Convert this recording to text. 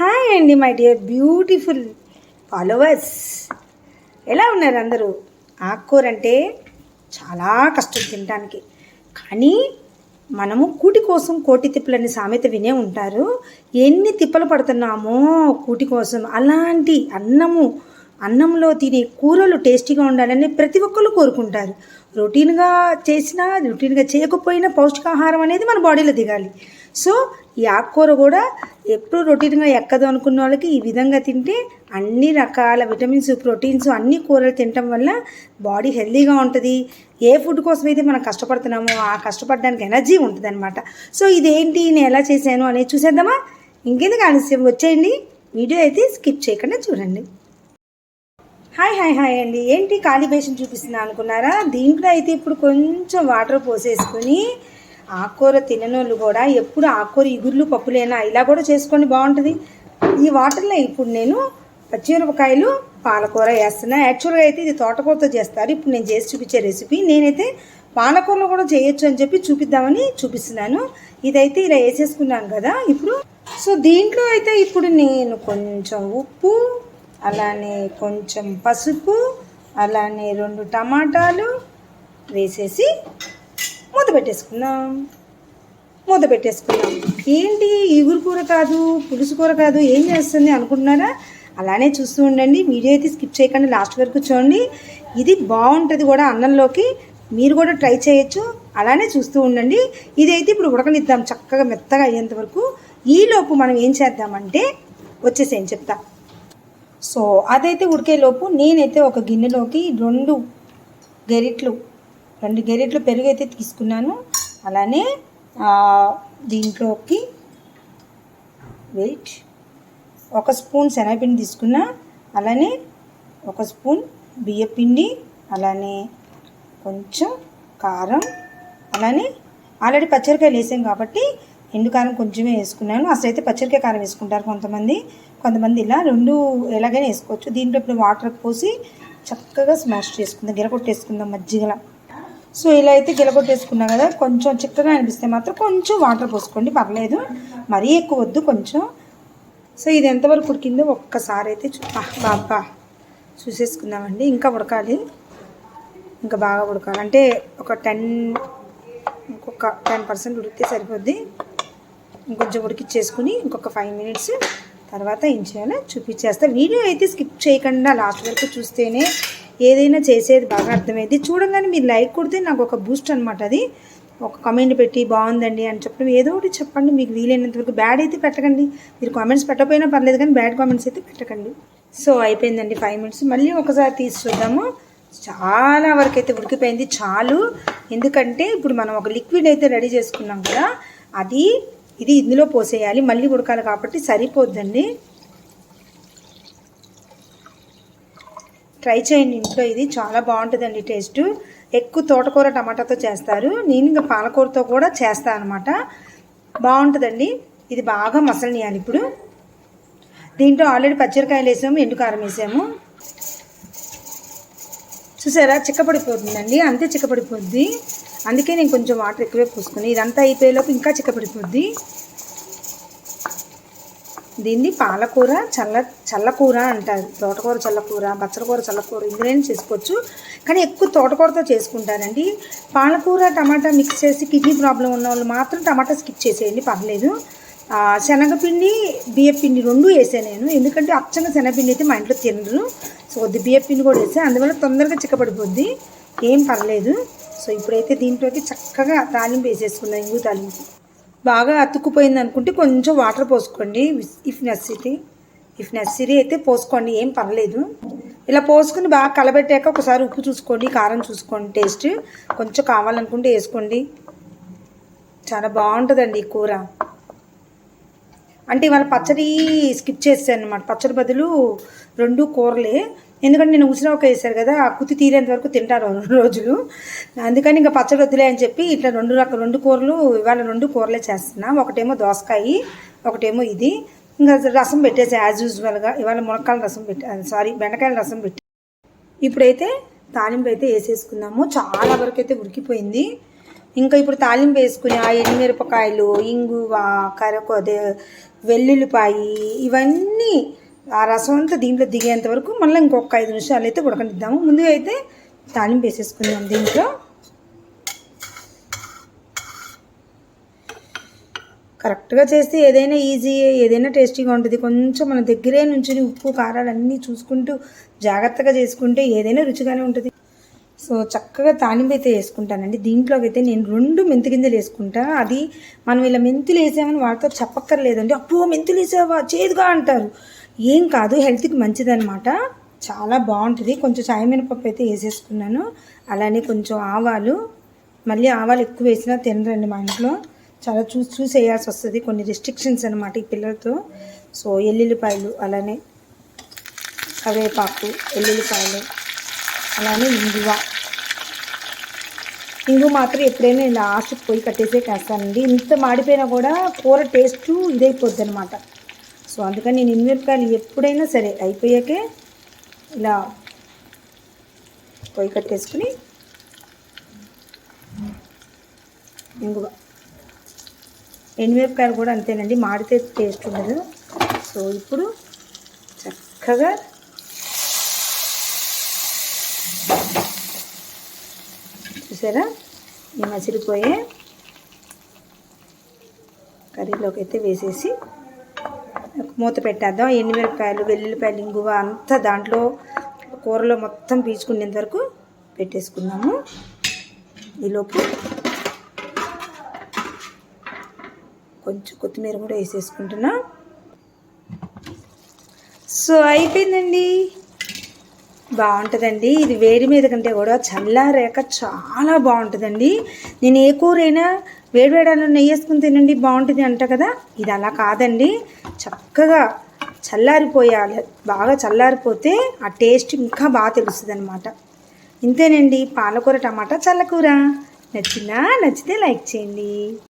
Hi అండి my dear beautiful followers. ఎలా ఉన్నారు అందరూ? ఆకుకూర అంటే చాలా కష్టం తినడానికి కానీ మనము కూటి కోసం కోటి తిప్పలని సామెత వినే ఉంటారు. ఎన్ని తిప్పలు పడుతున్నామో కూటి కోసం. అలాంటి అన్నము అన్నంలో తినే కూరలు టేస్టీగా ఉండాలని ప్రతి ఒక్కరు కోరుకుంటారు. రొటీన్గా చేసినా రొటీన్గా చేయకపోయినా పౌష్టికాహారం అనేది మన బాడీలో దిగాలి. సో ఈ ఆకుకూర కూడా ఎప్పుడు రొటీన్గా ఎక్కదు అనుకున్న వాళ్ళకి ఈ విధంగా తింటే అన్ని రకాల విటమిన్స్ ప్రోటీన్స్ అన్ని కూరలు తినటం వల్ల బాడీ హెల్దీగా ఉంటుంది. ఏ ఫుడ్ కోసం అయితే మనం కష్టపడుతున్నామో ఆ కష్టపడడానికి ఎనర్జీ ఉంటుంది అనమాట సో ఇదేంటి? నేను ఎలా చేశాను అనేది చూసేద్దామా? ఇంకెందుకు ఆలస్యం? వచ్చేయండి. వీడియో అయితే స్కిప్ చేయకుండా చూడండి. హాయ్ హాయ్ హాయ్ అండి. ఏంటి? ఖాళీ బేషన్ చూపిస్తున్నా అనుకున్నారా? దీంట్లో అయితే ఇప్పుడు కొంచెం వాటర్ పోసేసుకొని ఆకుకూర తిననోళ్ళు కూడా ఎప్పుడు ఆకుకూర ఇగుర్లు పప్పులేనా ఇలా కూడా చేసుకొని బాగుంటుంది. ఈ వాటర్లో ఇప్పుడు నేను పచ్చిమిరపకాయలు పాలకూర వేస్తున్నా. యాక్చువల్గా అయితే ఇది తోటకూరతో చేస్తారు. ఇప్పుడు నేను చేసి చూపించే రెసిపీ నేనైతే పాలకూరలో కూడా చేయొచ్చు అని చెప్పి చూపిద్దామని చూపిస్తున్నాను. ఇదైతే ఇలా వేసేసుకున్నాను కదా ఇప్పుడు. సో దీంట్లో అయితే ఇప్పుడు నేను కొంచెం ఉప్పు అలానే కొంచెం పసుపు అలానే రెండు టమాటాలు వేసేసి మూత పెట్టేసుకుందాం మూత పెట్టేసుకుందాం ఏంటి? ఈగురు కూర కాదు పులుసు కూర కాదు ఏం చేస్తుంది అనుకుంటున్నారా? అలానే చూస్తూ ఉండండి. వీడియో అయితే స్కిప్ చేయకుండా లాస్ట్ వరకు చూడండి. ఇది బాగుంటుంది కూడా అన్నంలోకి. మీరు కూడా ట్రై చేయొచ్చు. అలానే చూస్తూ ఉండండి. ఇదైతే ఇప్పుడు ఉడకనిద్దాం చక్కగా మెత్తగా అయ్యేంత వరకు. ఈలోపు మనం ఏం చేద్దామంటే వచ్చేసేం చెప్తా. సో అదైతే ఉడికేలోపు నేనైతే ఒక గిన్నెలోకి రెండు గెరిట్లు రెండు గెరెట్లు పెరుగు అయితే తీసుకున్నాను. అలానే దీంట్లోకి వెయిట్. ఒక స్పూన్ శనగపిండి తీసుకున్నా అలానే ఒక స్పూన్ బియ్యపిండి అలానే కొంచెం కారం అలానే ఆల్రెడీ పచ్చరికాయలు వేసాం కాబట్టి ఎండు కారం కొంచెమే వేసుకున్నాను. అసలు అయితే పచ్చరికాయ కారం వేసుకుంటారు కొంతమంది. కొంతమంది ఇలా రెండు ఎలాగైనా వేసుకోవచ్చు. దీంట్లో ఇప్పుడు వాటర్ పోసి చక్కగా స్మాష్ చేసుకుందాం గిలకొట్టేసుకుందాం మజ్జిగలా సో ఇలా అయితే గిలగొట్టేసుకున్నా కదా కొంచెం చిక్కగా అనిపిస్తే మాత్రం కొంచెం వాటర్ పోసుకోండి పర్లేదు. మరీ ఎక్కువ వద్దు కొంచెం. సో ఇది ఎంతవరకు ఉడికిందో ఒక్కసారి అయితే చూ బాబా చూసేసుకుందామండి. ఇంకా ఉడకాలి. ఇంకా బాగా ఉడకాలి. అంటే ఒక టెన్ ఇంకొక టెన్ పర్సెంట్ ఉడికితే సరిపోద్ది. ఇంకొంచెం ఉడికిచ్చేసుకుని ఇంకొక ఫైవ్ మినిట్స్ తర్వాత ఏం చేయాలో చూపించేస్తా. వీడియో అయితే స్కిప్ చేయకుండా లాస్ట్ వరకు చూస్తేనే ఏదైనా చేసేది బాగా అర్థమైంది. చూడంగానే మీరు లైక్ కొడితే నాకు ఒక బూస్ట్ అనమాట అది. ఒక కమెంట్ పెట్టి బాగుందండి అని చెప్పడం ఏదో ఒకటి చెప్పండి. మీకు వీలైనంత వరకు బ్యాడ్ అయితే పెట్టకండి. మీరు కామెంట్స్ పెట్టకపోయినా పర్లేదు కానీ బ్యాడ్ కామెంట్స్ అయితే పెట్టకండి. సో అయిపోయిందండి ఫైవ్ మినిట్స్ మళ్ళీ ఒకసారి తీసి చూద్దాము. చాలా వరకు అయితే ఉడికిపోయింది. చాలు. ఎందుకంటే ఇప్పుడు మనం ఒక లిక్విడ్ అయితే రెడీ చేసుకున్నాం కదా అది ఇది ఇందులో పోసేయాలి. మళ్ళీ ఉడకాలి కాబట్టి సరిపోద్దండి. ట్రై చేయండి ఇంట్లో ఇది. చాలా బాగుంటుందండి టేస్ట్. ఎక్కువ తోటకూర టమాటాతో చేస్తారు. నేను ఇంకా పాలకూరతో కూడా చేస్తాను అనమాట బాగుంటుందండి. ఇది బాగా మసలనియాలి ఇప్పుడు. దీంట్లో ఆల్రెడీ పచ్చిమిరకాయలు వేసాము ఎండు కారం వేసాము. చూసారా? చిక్కపడిపోతుందండి. అంతే చిక్కపడిపోద్ది. అందుకే నేను కొంచెం వాటర్ ఎక్కువే పోసుకుని ఇదంతా అయిపోయేలోపు ఇంకా చిక్కపడిపోద్ది. దీన్ని పాలకూర చల్ల చల్లకూర అంటారు. తోటకూర చల్లకూర బచ్చలకూర చల్లకూర ఇందులోనే చేసుకోవచ్చు. కానీ ఎక్కువ తోటకూరతో చేసుకుంటారండి. పాలకూర టమాటా మిక్స్ చేసి కిడ్నీ ప్రాబ్లం ఉన్న వాళ్ళు మాత్రం టమాటా స్కిప్ చేసేయండి పర్లేదు. శనగపిండి బియ్యపిండి రెండు వేసాను నేను. ఎందుకంటే అచ్చంగా శనగపిండి అయితే మా ఇంట్లో తినరు. సో కొద్ది బియ్యపిండి కూడా వేసాను అందువల్ల తొందరగా చిక్కబడిపోద్ది. ఏం పర్లేదు. సో ఇప్పుడైతే దీంట్లోకి చక్కగా తాలింపు వేసేసుకున్నాను ఇంగు తాలింపు. బాగా అతుక్కుపోయింది అనుకుంటే కొంచెం వాటర్ పోసుకోండి. ఇఫ్ నెసరీ ఇఫ్ నెసరీ అయితే పోసుకోండి ఏం పర్లేదు. ఇలా పోసుకుని బాగా కలబెట్టాక ఒకసారి ఉప్పు చూసుకోండి కారం చూసుకోండి టేస్ట్ కొంచెం కావాలనుకుంటే వేసుకోండి. చాలా బాగుంటుందండి ఈ కూర. అంటే ఇవాళ పచ్చడి స్కిప్ చేశాను అనమాట పచ్చడి బదులు రెండు కూరలే. ఎందుకంటే నేను ఉసిరాక వేశారు కదా ఆ కుత్తి తీరేంత వరకు తింటారు రెండు రోజులు. అందుకని ఇంకా పచ్చడి వద్దులే అని చెప్పి ఇట్లా రెండు రకాల రెండు కూరలు ఇవాళ రెండు కూరలే చేస్తున్నా. ఒకటేమో దోసకాయ ఒకటేమో ఇది. ఇంకా రసం పెట్టేసి యాజ్ యూజువల్గా ఇవాళ మునక్కాయల రసం పెట్టి సారీ బెండకాయల రసం పెట్టి. ఇప్పుడైతే తాలింపు అయితే వేసేసుకున్నాము. చాలా వరకు అయితే ఉడికిపోయింది. ఇంకా ఇప్పుడు తాలింపు వేసుకుని ఆ ఎండుమిరపకాయలు ఇంగువ కరకొద వెల్లుల్లిపాయి ఇవన్నీ ఆ రసం అంతా దీంట్లో దిగేంత వరకు మళ్ళీ ఇంకొక ఐదు నిమిషాలు అయితే ఉడకనిద్దాము. ముందుగా అయితే తాలింపు వేసేసుకుందాం దీంట్లో. కరెక్ట్గా చేస్తే ఏదైనా ఈజీ ఏదైనా టేస్టీగా ఉంటుంది. కొంచెం మన దగ్గరే నుంచి ఉప్పు కారాలు అన్నీ చూసుకుంటూ జాగ్రత్తగా చేసుకుంటే ఏదైనా రుచిగానే ఉంటుంది. సో చక్కగా తాలింపు అయితే వేసుకుంటానండి. దీంట్లోకి అయితే నేను రెండు మెంతి గింజలు వేసుకుంటా. అది మనం ఇలా మెంతులు వేసామని వాళ్ళతో చెప్పక్కర్లేదండి. అప్పు మెంతులు వేసావా? చేదుగా అంటారు. ఏం కాదు హెల్త్కి మంచిదనమాట చాలా బాగుంటుంది. కొంచెం చాయ్ మినపప్పు అయితే వేసేసుకున్నాను. అలానే కొంచెం ఆవాలు. మళ్ళీ ఆవాలు ఎక్కువ వేసినా తినరండి మా ఇంట్లో. చాలా చూసి చూసి వేయాల్సి వస్తుంది. కొన్ని రిస్ట్రిక్షన్స్ అనమాట ఈ పిల్లలతో. సో ఎల్లుల్లిపాయలు అలానే కరివేపాకు ఎల్లుల్లిపాయలు అలానే ఇంగువ. ఇంగు మాత్రం ఎప్పుడైనా ఇలా లాస్ట్ పోయి కట్టేసే కాస్తానండి. ఇంత మాడిపోయినా కూడా కూర టేస్ట్ ఇదైపోద్ది అనమాట సో అందుకని నేను ఇన్మిరపకాయలు ఎప్పుడైనా సరే అయిపోయాకే ఇలా పొయ్యి కట్టేసుకుని ఇంగువ. ఎండుమిరపకాయలు కూడా అంతేనండి మాడితే టేస్ట్ ఉండదు. సో ఇప్పుడు చక్కగా చూసారా? ఈ మసిరిపోయే కర్రీలోకి అయితే వేసేసి మూత పెట్టేద్దాం. ఎండుమిరపకాయలు వెల్లుల్లిపాయలు ఇంగువ అంతా దాంట్లో కూరలో మొత్తం పీచుకునేంత వరకు పెట్టేసుకుందాము. ఈలోపు కొంచెం కొత్తిమీర కూడా వేసేసుకుంటున్నా. సో అయిపోయిందండి. బాగుంటుందండి. ఇది వేడి మీద కంటే కూడా చల్లారాక చాలా బాగుంటుందండి. నేను ఏ కూర అయినా వేడి నెయ్యి వేసుకుని తినండి బాగుంటుంది అంట కదా. ఇది అలా కాదండి. చక్కగా చల్లారిపోయాలి. బాగా చల్లారిపోతే ఆ టేస్ట్ ఇంకా బాగా తెలుస్తుంది అనమాట ఇంతేనండి. పాలకూర టమాటా చల్లకూర. నచ్చినా నచ్చితే లైక్ చేయండి.